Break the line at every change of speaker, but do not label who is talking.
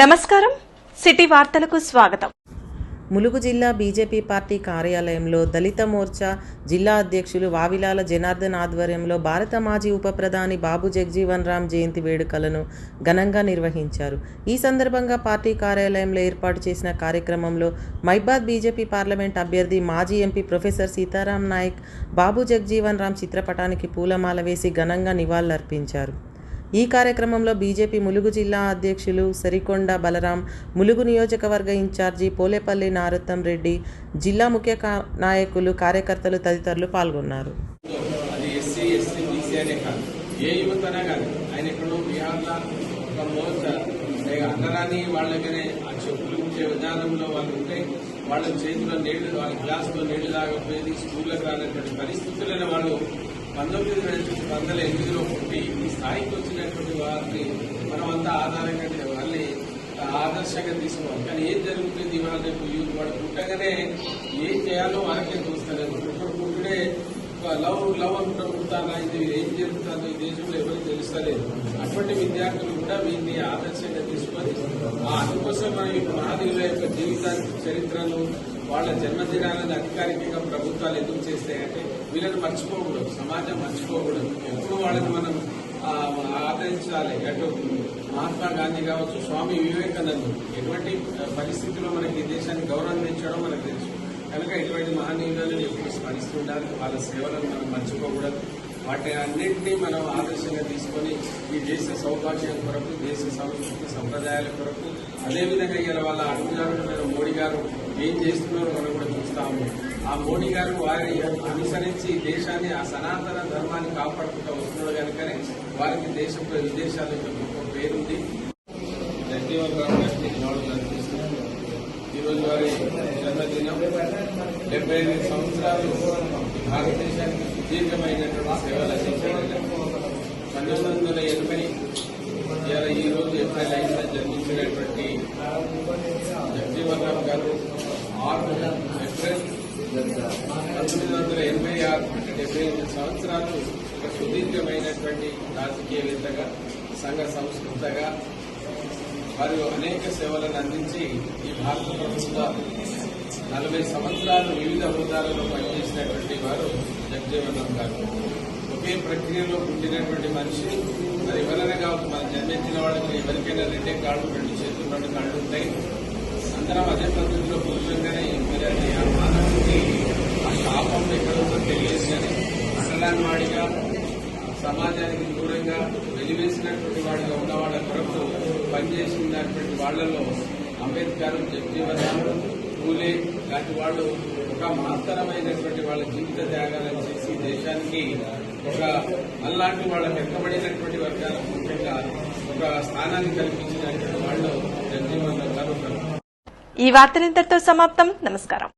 నమస్కారం. సిటీ వార్తలకు స్వాగతం.
ములుగు జిల్లా బీజేపీ పార్టీ కార్యాలయంలో దళిత మోర్చా జిల్లా అధ్యక్షులు వావిలాల జనార్దన్ ఆధ్వర్యంలో భారత మాజీ ఉప ప్రధాని బాబు జగ్జీవన్ రామ్ జయంతి వేడుకలను ఘనంగా నిర్వహించారు. ఈ సందర్భంగా పార్టీ కార్యాలయంలో ఏర్పాటు చేసిన కార్యక్రమంలో మైబాద్ బీజేపీ పార్లమెంట్ అభ్యర్థి మాజీ ఎంపీ ప్రొఫెసర్ సీతారాం నాయక్ బాబు జగ్జీవన్ రామ్ చిత్రపటానికి పూలమాల వేసి ఘనంగా నివాళులర్పించారు. ఈ కార్యక్రమంలో బీజేపీ ములుగు జిల్లా అధ్యక్షులు సరికొండ బలరాం ములుగు నియోజకవర్గ ఇన్ఛార్జి పోలేపల్లి నారత్తం రెడ్డి జిల్లా ముఖ్య నాయకులు కార్యకర్తలు తదితరులు పాల్గొన్నారు.
ఏ యువతనే కాదు. ఆయన ఎక్కడో బీహార్లో ఒక మోర్చా లేక అన్నరాని వాళ్ళకనే ఆ చెప్పులు ఇచ్చే విధానంలో వాళ్ళు ఉంటే వాళ్ళ చేతిలో నీళ్ళు వాళ్ళ గ్లాసులో నీళ్ళు తాగకపోయేది స్కూళ్ళకి రానటువంటి పరిస్థితులను వాళ్ళు పంతొమ్మిది వందల ఎనిమిదిలో పుట్టి ఈ స్థాయికి వచ్చినటువంటి వారిని మనం అంతా ఆధారంగా వాళ్ళని ఆదర్శంగా తీసుకోవాలి కానీ ఏం జరుగుతుంది? ఇవాళ రేపు యూత్ వాడు పుట్టగానే ఏం చేయాలో వాళ్ళకే లవ్ లవ్ అనుకుంటా ఇది ఏం జరుగుతుందో? ఈ దేశంలో ఎవరికి తెలుస్తలేదు. అటువంటి విద్యార్థులు కూడా వీరిని ఆదర్శంగా తీసుకొని ఆ అందుకోసం మనం ఈ యొక్క జీవిత చరిత్రను వాళ్ళ జన్మదినాలను అధికారికంగా ప్రభుత్వాలు ఎందుకు చేస్తాయంటే వీళ్ళని మర్చిపోకూడదు. సమాజం మర్చిపోకూడదు. ఎప్పుడు వాళ్ళని మనం ఆదరించాలి. అటు మహాత్మా గాంధీ కావచ్చు స్వామి వివేకానంద్ ఎటువంటి పరిస్థితుల్లో మనకి ఈ దేశాన్ని గౌరవం పెంచడం మనకు తెలుసు. కనుక ఇటువంటి మహనీయులను ఎప్పుడు స్మరిస్తుండాలి వాళ్ళ సేవలను మనం మర్చిపోకూడదు. వాటి అన్నింటినీ మనం ఆదర్శంగా తీసుకొని ఈ దేశ సౌభాగ్యం కొరకు దేశ సంస్కృతి సంప్రదాయాల కొరకు అదేవిధంగా ఇలా వాళ్ళ అడుగుజాడమైన మోడీ గారు ఏం చేస్తున్నారో మనం కూడా చూస్తాము ఆ మోడీ గారు వారి అనుసరించి ఈ దేశాన్ని ఆ సనాతన ధర్మాన్ని కాపాడుకుంటూ వస్తున్నాడు కనుకనే వారికి దేశ విదేశాలకు గొప్ప పేరుంది. ధన్యవాదాలు రామ్ ఈరోజు వారి జన్మదినం. డెబ్బై ఐదు సంవత్సరాలు భారతదేశానికి సుదీర్ఘమైనటువంటి సేవలు అందించారు పంతొమ్మిది వందల ఎనభై ఇవాళ ఈ రోజు ఏప్రిల్ ఐదున జన్మించినటువంటి జగజీవన్ గారు ఆరు ఏప్రిల్ పంతొమ్మిది వందల ఎనభై ఆరు అంటే డెబ్బై ఎనిమిది సంవత్సరాలు ఒక సుదీర్ఘమైనటువంటి రాజకీయవేత్తగా సంఘ సంస్కృతగా మరియు అనేక సేవలను అందించి ఈ భారత ప్రభుత్వం నలభై సంవత్సరాలు వివిధ హోదాలలో పనిచేసినటువంటి వారు జగజీవన్ రామ్ గారు. ఒకే ప్రక్రియలో పుట్టినటువంటి మనిషి మరి ఎవరైనా కావచ్చు జన్మించిన వాళ్ళకి ఎవరికైనా రెండే కాళ్ళు రెండు చేతులు రెండు కాళ్ళు ఉంటాయి. అందరం అదే పద్ధతిలో పూజలు మరి అది ఆ మానవుడికి ఆ శాపం ఎక్కడ ఉందో తెలియదు కానీ అసలాని వాడిగా సమాజానికి దూరంగా వెలివేసినటువంటి వాడిగా ఉన్న వాళ్ళ కొరకు పనిచేసినటువంటి వాళ్ళలో అంబేద్కర్ జగజీవన్ రామ్ పూలే లాంటి వాళ్ళు ఒక మహత్తరమైనటువంటి వాళ్ళ జీవిత త్యాగాలను చేసి దేశానికి ఒక అలాంటి వాళ్ళ వెనుకబడినటువంటి వర్గాలకు ముఖ్యంగా ఒక స్థానాన్ని కల్పించినటువంటి వాళ్ళు జగ్జీవన్ గారు
ఈ వార్తనింతటితో సమాప్తం. నమస్కారం.